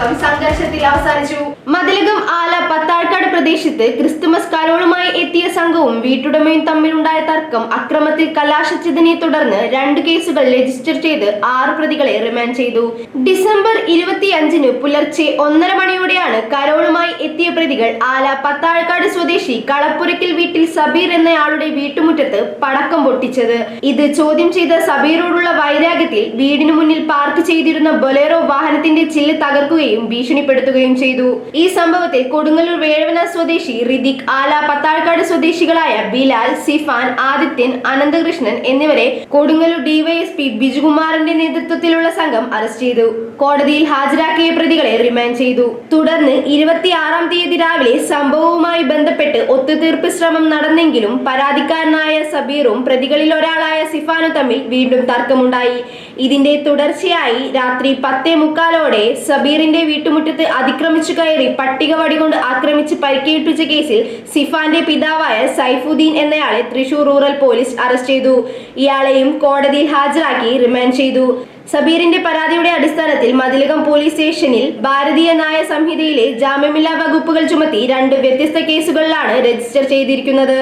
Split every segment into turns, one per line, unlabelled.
തർക്കം സംഘർഷത്തിൽ അവസാനിച്ചു. മതിലകം ആല പത്താഴ്ക്കാട് പ്രദേശത്ത് ക്രിസ്തുമസ് കാലോളുമായി എത്തിയ സംഘവും വീട്ടുടമയും തമ്മിലുണ്ടായ തർക്കം അക്രമത്തിൽ കലാശിച്ചതിനെ തുടർന്ന് രണ്ട് കേസുകൾ രജിസ്റ്റർ ചെയ്ത് ആറ് പ്രതികളെ റിമാൻഡ് ചെയ്തു. ഡിസംബർ ഇരുപത്തിയഞ്ചിന് പുലർച്ചെ ഒന്നര മണിയോടെയാണ് കരോളുമായി എത്തിയ പ്രതികൾ ആല പത്താഴ്ക്കാട് സ്വദേശി കളപ്പുരയ്ക്കൽ വീട്ടിൽ സബീർ എന്നയാളുടെ വീട്ടുമുറ്റത്ത് പടക്കം പൊട്ടിച്ചത്. ഇത് ചോദ്യം ചെയ്ത സബീറോടുള്ള വൈരാഗ്യത്തിൽ വീടിനു മുന്നിൽ പാർക്ക് ചെയ്തിരുന്ന ബൊലേറോ വാഹനത്തിന്റെ ചില്ല് തകർക്കുകയും ഭീഷണിപ്പെടുത്തുകയും ചെയ്തു. ഈ സംഭവത്തിൽ കൊടുങ്ങല്ലൂർ വേഴവന സ്വദേശി റിദിക് ആല പത്താഴ്ക്കാട് സ്വദേശികളായ ബിലാൽ സിഫാൻ ആദിത്യൻ അനന്തകൃഷ്ണൻ എന്നിവരെ കൊടുങ്ങല്ലൂർ ഡിവൈഎസ്പി ബിജുകുമാറിന്റെ നേതൃത്വത്തിലുള്ള സംഘം അറസ്റ്റ് ചെയ്തു. കോടതിയിൽ ഹാജരാക്കിയ പ്രതികളെ റിമാൻഡ് ചെയ്തു. തുടർന്ന് ഇരുപത്തിയാറാം തീയതി രാവിലെ സംഭവവുമായി ബന്ധപ്പെട്ട് ഒത്തുതീർപ്പ് ശ്രമം നടന്നെങ്കിലും പരാതിക്കാരനായ സബീറും പ്രതികളിൽ ഒരാളായ സിഫാനും തമ്മിൽ വീണ്ടും തർക്കമുണ്ടായി. ഇതിന്റെ തുടർച്ചയായി രാത്രി പത്തേ മുക്കാലോടെ സബീറിന്റെ വീട്ടുമുറ്റത്ത് അതിക്രമിച്ചു കയറി പട്ടിക വടികൊണ്ട് ആക്രമിച്ച് പരിക്കേൽപ്പിച്ച കേസിൽ സിഫാന്റെ പിതാവായ സൈഫുദ്ദീൻ എന്നയാളെ തൃശൂർ റൂറൽ പോലീസ് അറസ്റ്റ് ചെയ്തു. ഇയാളെയും കോടതിയിൽ ഹാജരാക്കി റിമാൻഡ് ചെയ്തു. സബീറിന്റെ പരാതിയുടെ അടിസ്ഥാനത്തിൽ മതിലകം പോലീസ് സ്റ്റേഷനിൽ ഭാരതീയ ന്യായ സംഹിതയിലെ ജാമ്യമില്ലാ വകുപ്പുകൾ ചുമത്തി രണ്ട് വ്യത്യസ്ത കേസുകളിലാണ് രജിസ്റ്റർ ചെയ്തിരിക്കുന്നത്.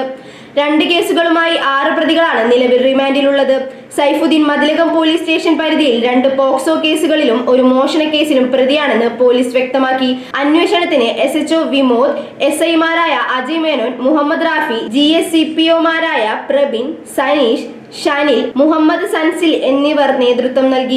രണ്ട് കേസുകളുമായി ആറ് പ്രതികളാണ് നിലവിൽ റിമാൻഡിലുള്ളത്. സൈഫുദ്ദീൻ മതിലകം പോലീസ് സ്റ്റേഷൻ പരിധിയിൽ രണ്ട് പോക്സോ കേസുകളിലും ഒരു മോഷണ കേസിലും പ്രതിയാണെന്ന് പോലീസ് വ്യക്തമാക്കി. അന്വേഷണത്തിന് എസ് എച്ച്ഒ വിമോദ് എസ് ഐമാരായ Ajay Menon Muhammad Rafi G S C P ഒമാരായ Prabin Saneesh Shanil Muhammad Sansil എന്നിവർ നേതൃത്വം നൽകി.